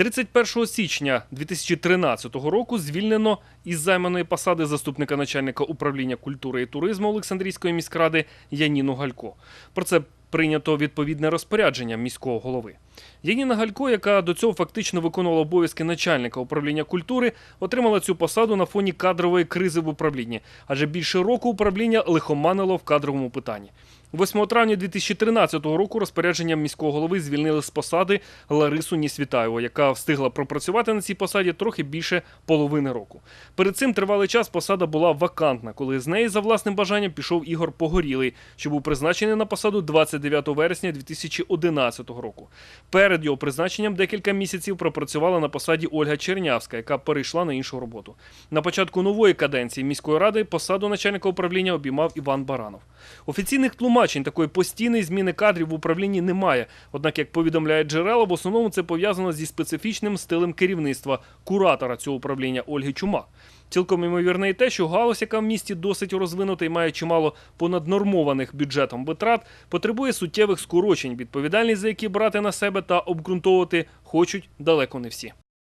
31 січня 2013 року звільнено із займаної посади заступника начальника управління культури і туризму Олександрійської міськради Яніну Галько. Про це прийнято відповідне розпорядження міського голови. Яніна Галько, яка до цього фактично виконувала обов'язки начальника управління культури, отримала цю посаду на фоні кадрової кризи в управлінні, адже більше року управління лихоманило в кадровому питанні. 8 травня 2013 року розпорядженням міського голови звільнили з посади Ларису Нісвітаєву, яка встигла пропрацювати на цій посаді трохи більше половини року. Перед цим тривалий час посада була вакантна, коли з неї за власним бажанням пішов Ігор Погорілий, що був призначений на посаду 29 вересня 2011 року. Перед його призначенням декілька місяців пропрацювала на посаді Ольга Чернявська, яка перейшла на іншу роботу. На початку нової каденції міської ради посаду начальника управління обіймав Іван Баранов. Офіційних тлумачень такої постійної зміни кадрів в управлінні немає. Однак, як повідомляє джерела, в основному це пов'язано зі специфічним стилем керівництва куратора цього управління Ольги Чумак. Цілком імовірне і те, що галузь, яка в місті досить розвинута і має чимало понаднормованих бюджетом витрат, потребує суттєвих скорочень, відповідальність за які брати на себе та обґрунтовувати хочуть далеко не всі.